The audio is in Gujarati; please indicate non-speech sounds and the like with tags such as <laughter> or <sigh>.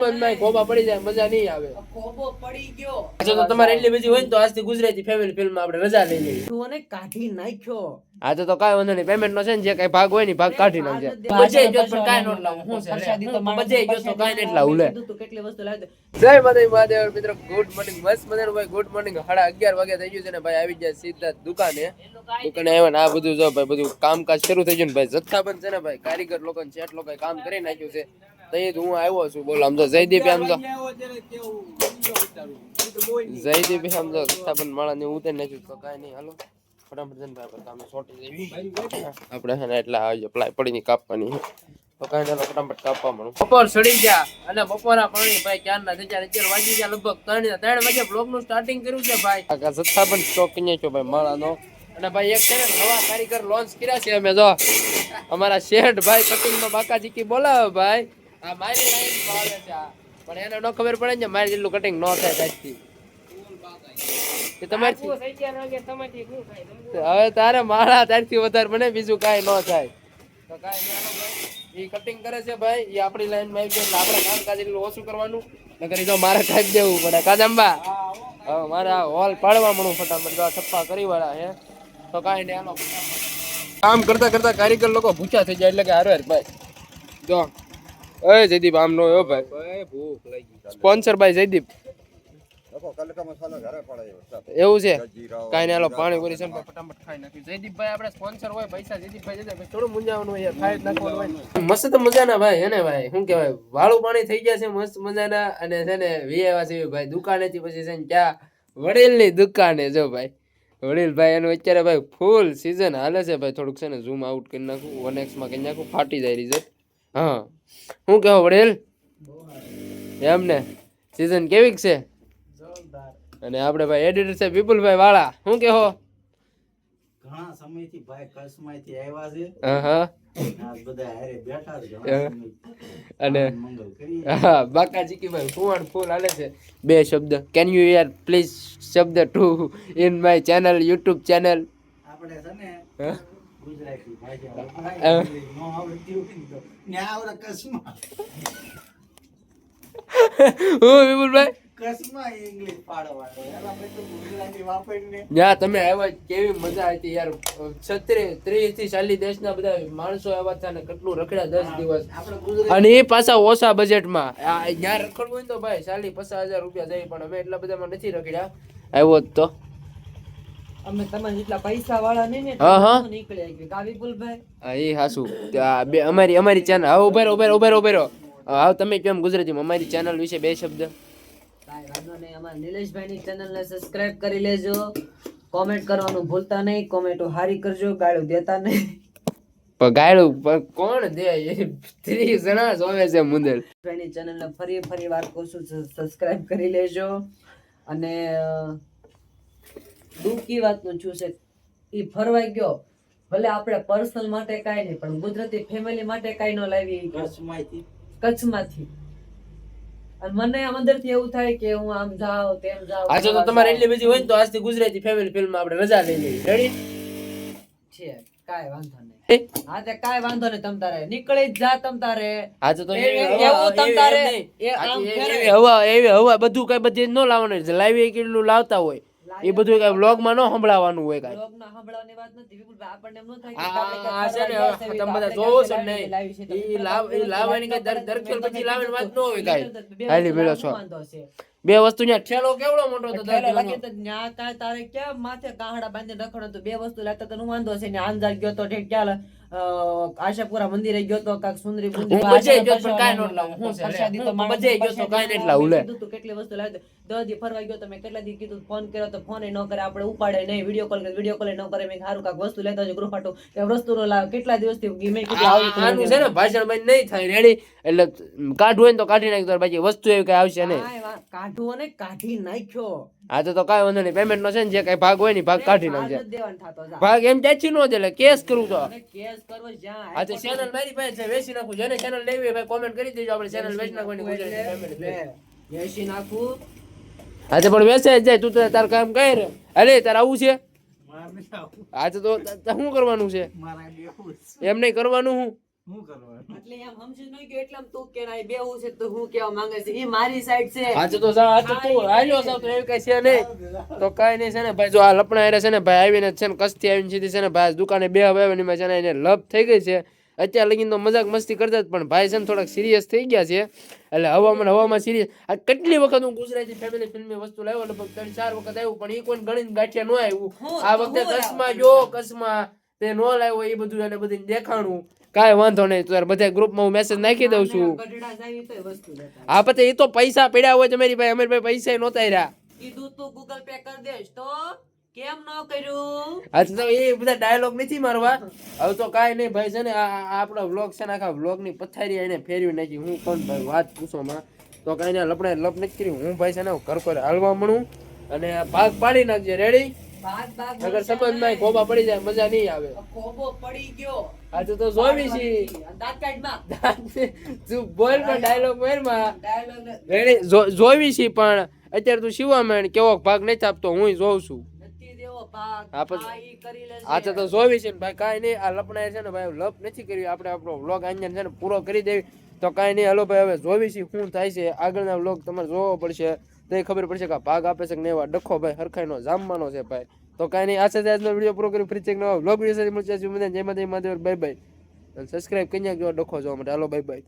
માં પડી જાય મજા નહીં આવે. ખોબો પડી ગયો. જો તો તમારે એટલી બધી હોય ને તો આજથી ગુજરાતી ફેમિલી ફિલ્મ આપણે રજા લઈ લઈએ. તું અને કાઢી નાખ્યો. આજે તો કાંઈ વાંધો નહીં પેમેન્ટ નો છે ને જે કઈ ભાગ હોય ને ભાગ કાઢી નાખજે. બચે ગયો તો કાંઈ નોટ લાવું શું છે લે? હું તો કાંઈ નથી લાવું લે. કેટલી વસ્તુ લાવી જય માતાજી મહાદેવ મિત્રો ગુડ મોર્નિંગ મસ્ત મજાનું ભાઈ ગુડ મોર્નિંગ સાડા અગિયાર વાગે થઈ ગયું છે ને ભાઈ આવી જાય સીધા દુકાને. દુકાને આવ્યા ને આ બધું જો ભાઈ બધું કામકાજ શરૂ થઈ ગયું ને ભાઈ જથ્થાબંધ છે ને ભાઈ કારીગર લોકો ને લોકોએ કામ કરી નાખ્યું છે. તઈ હું આવ્યો છું. બોલો આમ તો જયદીપ આમ તો જયદીપ આમ તો સ્થાપન માળા ને ઉતરી નાખ્યું તો કાંઈ નહીં. હાલો ફટાફટ જઈને ભાઈ આપણે કામે સોટી દેવી આપણે હે ને એટલા આવી પ્લાય પડીને કાપવાની તો કાંઈ ચાલો ફટાફટ કાપવા મળું. બપોર સડી ગયા અને બપોરા પાણી ભાઈ ક્યારના થઈ ગયા અત્યારે વાગી ગયા લગભગ ત્રણ ત્રણ વાગે બ્લોગનું સ્ટાર્ટિંગ કર્યું છે ભાઈ. આ જથ્થાબંધ સ્ટોક કિને છો ભાઈ માળાનો? અને ભાઈ એક છે ને નવા કારીગર લોન્ચ કર્યા છે અમે જો. અમારા શેઠ ભાઈ કટિંગમાં બાકા ચીકી બોલાવે ભાઈ. આ મારી લાઈન આવે છે આ. પણ એને ન ખબર પડે ને મારી જેટલું કટિંગ ન થાય તમારથી. હવે તારે માળા તારથી વધારે મને બીજું કાંઈ ન થાય. તો કાંઈ એ કટિંગ કરે છે ભાઈ એ આપણી લાઈનમાં આવી ગયો આપણે કામકાજ એટલું ઓછું કરવાનું. નકર તો મારે કાપી દેવું પડે. કાદંબા હવે મારે હોલ પાડવા મળું ફટાફટ. જો આ થપ્પા કરી વાળા હે તો કાંઈ નહીં આનો કામ કરતા કરતા કારીગર લોકો ભૂચા થઈ જાય એટલે કે હારો ભાઈ. જો. એ જયદીપ આમ નો યો ભાઈ. સ્પોન્સર ભાઈ જયદીપ. એવું છે? કાંઈ નહીં પાણી પૂરી છે ફટાફટ ખાઈ નાખ્યું જયદીપભાઈ આપણે સ્પોન્સર હોય પૈસા જયદીપભાઈ જયદીપભાઈ થોડું મૂંઝાવાનું હોય ખાઈ નાખવાનું હોય. મસ્ત મજાના ભાઈ હેને ભાઈ? શું કહેવાય? વાળું પાણી થઈ ગયા છે મસ્ત મજાના. અને છે ને વિયેવા છે ભાઈ દુકાનેથી પછી છે ને ક્યાં? વડીલની દુકાને જો ભાઈ. વડીલ ભાઈ એનું અત્યારે ભાઈ ફૂલ સીઝન હાલે છે ભાઈ. થોડુંક છે ને ઝૂમ આઉટ કરી નાખું વન એક્સમાં કરી નાખું ફાટી જાય રિઝલ્ટ હા. શું કહો વડેલ? એમ ને સીઝન કેવીક છે? અને આપણે ભાઈ એડિટર છે વિપુલભાઈ વાળા. શું કહો? ઘણા સમયથી ભાઈ કચ્છમાંથી આવ્યા છે. હા. અને હા. બાકા જીકીભાઈ ફુવાણ ફૂલ હાલે છે. બે શબ્દ. કેન યુ યાર પ્લીઝ શબ્દ to in my channel YouTube channel આપણે છે ને ગુજરાતી ભાષા ન આવડતી હોય તો. આવડે <laughs> હું વિપુલભાઈ? જ્યાં તમે આવ્યા કેવી મજા આવી યાર? છત્રી ત્રીસથી ચાલીસ દેશના બધા માણસો આવ્યા હતા ને કેટલું રખડ્યા દસ દિવસ. અને એ પાછા ઓછા બજેટમાં આ રખડવું હોય તો ભાઈ ચાલી પચાસ હજાર રૂપિયા જાય પણ અમે એટલા બધામાં નથી રખડ્યા. આવ્યો તો. અમે તમારે જેટલા પૈસા વાળા ને હા, હા. તો નીકળી આવી કાવી પુલભાઈ હા એ હાસુ. બે અમારી અમારી ચેનલ હવે ઉભેર ઉભેર ઉભેર ઉભેર હવે તમે કેમ ગુજરાતીમાં? અમારી ચેનલ વિશે બે શબ્દ. નિલેશભાઈની ચેનલને સબસ્ક્રાઇબ કરી લેજો. કોમેન્ટ કરવાનું ભૂલતા નહીં. કોમેન્ટો હારી કરજો. ગાળો દેતા નહીં. પણ ગાયડું કોણ દે? એ ત્રીસ જણા જોવે છે મુંદર ચેનલને ફરી ફરી વાર કહું છું સબસ્ક્રાઇબ કરી લેજો. અને દુઃખી વાતનું છું છે. એ ફરવાઈ ગયો. ભલે આપણે પર્સનલ માટે કાંઈ નહીં પણ ગુજરાતી ફેમિલી માટે કાંઈ ન લાવી કચ્છમાંથી. કચ્છમાંથી. અને મને આમ અંદરથી એવું થાય કે હું આમ જાઉં તેમ જાઉં આજે તો તમારે એટલી બધી હોય ને તો આજથી ગુજરાતી ફેમિલી ફિલ્મ આપણે રજા લઈ લઈએ. રેડી છે કાંઈ વાંધો નહીં. આજે કાંઈ વાંધો નહીં તમ તારે. નીકળી જ જા તમ તારે. આજે તો એવી તમ તારે. એ આમ એવી હવા એવી હવા બધું કઈ બધી ન લાવવાનું લાવી કેટલું લાવતા હોય. એ બધું કઈ વ્લોગમાં ન સંભળાવવાનું હોય કઈ. સંભળાવવાની વાત નથી આપણને એમ ન થાય કે આપણે તમે બધા જોવો છો લાવી લાવવાની દર પછી લાવવાની વાત ન હોય કાંઈ. બે હાલી વસ્તુ મેળો છો. બે વસ્તુ ત્યાં ઠેલો કેવડો મોટો હતો ન્યા તારે ક્યાં માથે કાહડા બાંધી રખડો તો બે વસ્તુ લાગતા તો વાંધો છે ને આંજાર ગયો તો ઠેક ક્યાં આશાપુરા મંદિરે ગયો તો કાક સુંદરી બધે આશાનો ગયો પણ કાઈ નોટ લાવું. હું પ્રસાદી તો બજે ગયો તો કાઈ નોટ લાવું લે. તું કેટલી વસ્તુ લાવી દે. દી ફરવા ગયો તો મેં કેટલા દી કીધું ફોન કર્યો તો ફોન ન કરે આપણે ઉપાડે નહીં વીડિયો કોલ કરે વિડિયો કોલ ન કરે. મેં સારું કાક વસ્તુ લેતા હોય ગ્રુપ કે એ વસ્તુ નો લાવ કેટલા દિવસથી મેં કીધું આવું આનું છે ને ભાષણ બંધ નહીં થાય રેડી એટલે કાઢવું હોય ને તો કાઢી નાખી દો બાકી વસ્તુ એવી કઈ આવશે નહીં. કાંઈ વાત- ને કાઢી નાખ્યો. આજે તો કાંઈ વાંધો નહીં. પેમેન્ટ નો છે ને જે કઈ ભાગ હોય ને ભાગ કાઢી નાખજે. ભાગ એમ ચાચી નો એટલે કેસ કરું તો. ચેનલ મારી પાસે છે વેચી નાખું જેને ચેનલ લેવી હોય ભાઈ કોમેન્ટ કરી દેજો. આપણે ચેનલ વેચી નાખવાની. વેચી નાખું. આજે પણ વેચે જ જાય. તું તો તાર કામ કર. અરે તાર આવું છે? મારે નથી આવવું. આજે તો શું કરવાનું છે. એમ નહીં કરવાનું હું. શું કરવાનું? એટલે એમ સમજી જ ગયો એટલે તું કે ના, છે તો હું કેવા માંગે છે? એ મારી સાઈડ છે. આજે તો જા આજે તું હાલ્યો સાવ તો એવું કઈ છે નહીં. તો કઈ નહીં છે ને ભાઈ જો આ લપણા હારે છે ને ભાઈ આવીને છે ને કસ્તી આવીને સીધી છે ને ભાઈ દુકાને બે હવે એમાં છે ને એને લપ થઈ ગઈ છે. અત્યારે લગીને તો મજાક મસ્તી કરતા પણ ભાઈ છે ને થોડાક સિરિયસ થઈ ગયા છે. એટલે હવામાં હવામાં સિરિયસ આ કેટલી વખત હું ગુજરાતી ફેમિલી ફિલ્મની વસ્તુ લાવ્યો લગભગ ત્રણ ચાર વખત આવ્યું પણ એ કોઈ ગણીને ગાંઠિયા ન આવ્યું. આ વખતે કસમાં જો કસમાં તે નો લાવ્યો એ બધું એને બધું દેખાણું. કાંઈ વાંધો નહીં તો બધા ગ્રુપમાં હું મેસેજ નાખી દઉં છું. આ પછી એ તો પૈસા પડ્યા હોય તમારી ભાઈ અમારી ભાઈ પૈસા નહોતા રહ્યા. કીધું તું ગૂગલ પે કરી દેશ તો કેમ ન કર્યું? આજે તો એ બધા ડાયલોગ નથી મારવા. હવે તો કાંઈ નહીં ભાઈ છે ને આપણો વ્લોગ છે ને આખા વ્લોગની પથારી એને ફેરવી નાખી. હું કોણ ભાઈ વાત પૂછો માં તો કાંઈ નહીં લપડે લપ નથી કરી. હું ભાઈ છે ને ઘર પર હાલવા મળું અને ભાગ પાડી નાખજે. રેડી અગર સમજમાં કોબા પડી જાય મજા નહીં આવે. કોબો પડી ગયો. આજે તો જોવી છી. તું બોલમાં ડાયલોગ બોલમાં ડાયલોગ જોવી છી પણ અત્યારે તું શિવા મેણ કેવો ભાગ નથી આપતો હું જોઉં છું. આ તો જોવી છે ભાઈ કાંઈ નહીં આ લપનાએ છે ને ભાઈ લપ નથી કર્યું. આપણે આપણો વ્લોગ અહીંયા છે ને પૂરો કરી દેવી. તો કાંઈ નહીં હલો ભાઈ હવે જોવી છે શું થાય છે આગળના વ્લોગ તમારે જોવો પડશે. તો એ ખબર પડશે કે ભાગ આપે છે કે નહીં? એવા ડખો ભાઈ, હરખાઈનો જામવાનો છે ભાઈ. તો કાંઈ નહીં, આ સાથે આજનો વીડિયો પૂરો કરી ફ્રી ચેક નવા બ્લોગ વીડિયો સાથે મળશે. જય માતા બાય બાય અને સબસ્ક્રાઈબ કરી નાખજો ડખો જોવા માટે. હાલો બાય બાય